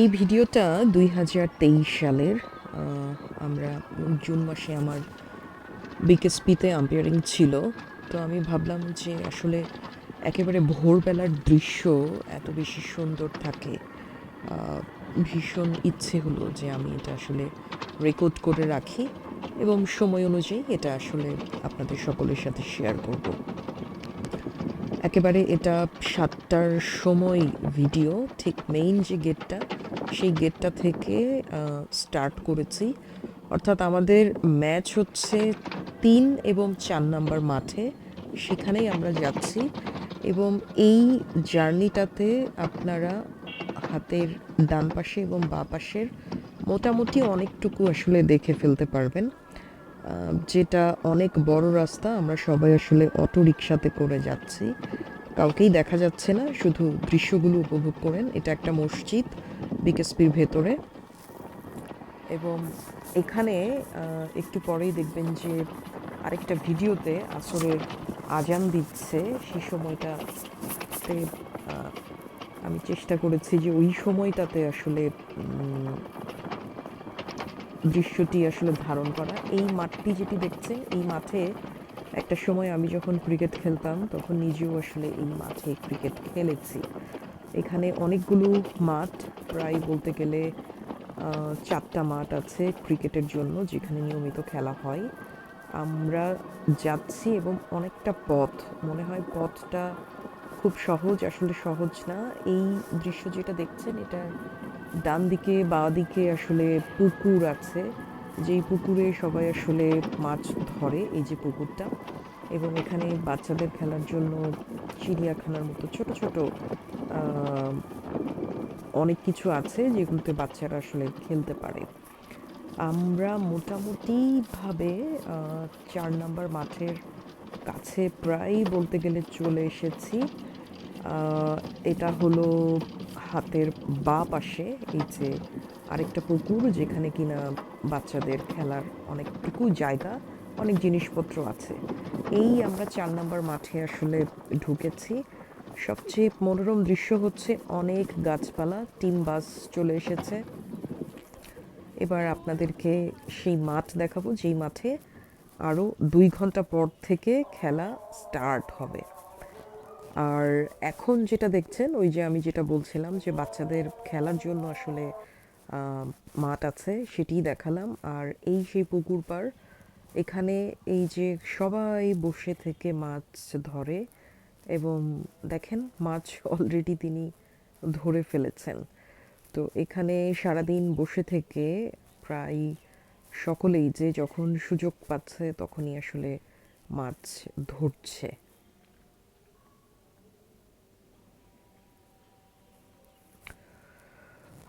এই ভিডিওটা দুই হাজার তেইশ সালের আমরা জুন মাসে আমার বিকেএসপিতে আম্পায়ারিং ছিল। তো আমি ভাবলাম যে আসলে একেবারে ভোরবেলার দৃশ্য এত বেশি সুন্দর থাকে ভীষণ ইচ্ছে হলো যে আমি এটা আসলে রেকর্ড করে রাখি এবং সময় অনুযায়ী এটা আসলে আপনাদের সকলের সাথে শেয়ার করব। একেবারে এটা সাতটার সময় ভিডিও ঠিক মেইন যে গেটটা সেই গেটটা থেকে স্টার্ট করেছি। অর্থাৎ আমাদের ম্যাচ হচ্ছে তিন এবং চার নাম্বার মাঠে, সেখানেই আমরা যাচ্ছি। এবং এই জার্নিটাতে আপনারা হাতের ডান পাশে এবং বাঁ পাশের মোটামুটি অনেকটুকু আসলে দেখে ফেলতে পারবেন। যেটা অনেক বড় রাস্তা, আমরা সবাই আসলে অটো রিক্সাতে করে যাচ্ছি। কাউকেই দেখা যাচ্ছে না, শুধু দৃশ্যগুলো উপভোগ করেন। এটা একটা মসজিদ, বিকেএসপির ভেতরে। এবং এখানে একটু পরেই দেখবেন যে আরেকটা ভিডিওতে আসরের আজান দিচ্ছে। সেই সময়টাতে আমি চেষ্টা করেছি যে ওই সময়টাতে আসলে দৃশ্যটি আসলে ধারণ করা। এই মাঠটি যেটি দেখছেন, এই মাঠে একটা সময় আমি যখন ক্রিকেট খেলতাম, তখন নিজেও আসলে এই মাঠে ক্রিকেট খেলেছি। এখানে অনেকগুলো মাঠ, প্রায় বলতে গেলে চারটা মাঠ আছে ক্রিকেটের জন্য, যেখানে নিয়মিত খেলা হয়। আমরা যাচ্ছি এবং অনেকটা পথ, মনে হয় পথটা খুব সহজ, আসলে সহজ না। এই দৃশ্য যেটা দেখছেন, এটা ডান দিকে বাঁ দিকে আসলে পুকুর আছে, যেই পুকুরে সবাই আসলে মাছ ধরে, এই যে পুকুরটা। এবং এখানে বাচ্চাদের খেলার জন্য চিড়িয়াখানার মতো ছোট ছোট অনেক কিছু আছে যেগুলোতে বাচ্চারা আসলে খেলতে পারে। আমরা মোটামুটিভাবে চার নাম্বার মাঠের কাছে প্রায় বলতে গেলে চলে এসেছি। এটা হলো হাতের বা পাশে, এই যে আরেকটা পুকুর যেখানে কিনা বাচ্চাদের খেলার অনেকটুকু জায়গা, অনেক জিনিসপত্র আছে। এই আমরা চার নম্বর মাঠে আসলে ঢুকেছি। সবচেয়ে মনোরম দৃশ্য হচ্ছে অনেক গাছপালা, টিম বাস চলে এসেছে। এবার আপনাদেরকে সেই মাঠ দেখাবো, যেই মাঠে আরও দুই ঘণ্টা পর থেকে খেলা স্টার্ট হবে। আর এখন যেটা দেখছেন, ওই যে আমি যেটা বলছিলাম যে বাচ্চাদের খেলার জন্য আসলে মাঠ আছে, সেটিই দেখালাম। আর এই সেই পুকুর পাড়, এখানে এই যে সবাই বসে থেকে মাছ ধরে এবং দেখেন মাছ অলরেডি তিনি ধরে ফেলেছেন। তো এখানে সারাদিন বসে থেকে প্রায় সকলেই যে যখন সুযোগ পাচ্ছে তখনই আসলে মাছ ধরছে।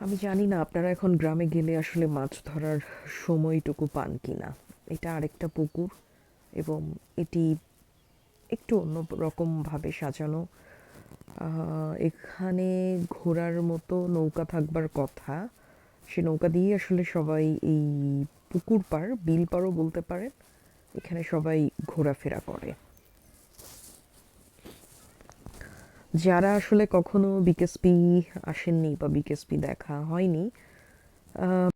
আমি জানি না আপনারা এখন গ্রামে গেলে আসলে মাছ ধরার সময়টুকু পান কি না এটা আরেকটা পুকুর এবং এটি একটু অন্য রকমভাবে সাজানো। এখানে ঘোরার মতো নৌকা থাকবার কথা। সে নৌকা দিয়ে আসলে সবাই এই পুকুর পার, বিল পারও বলতে পারেন। এখানে সবাই ঘোরাফেরা করে। যারা আসলে কখনো বিকেএসপি আসেননি বা বিকেএসপি দেখা হয়নি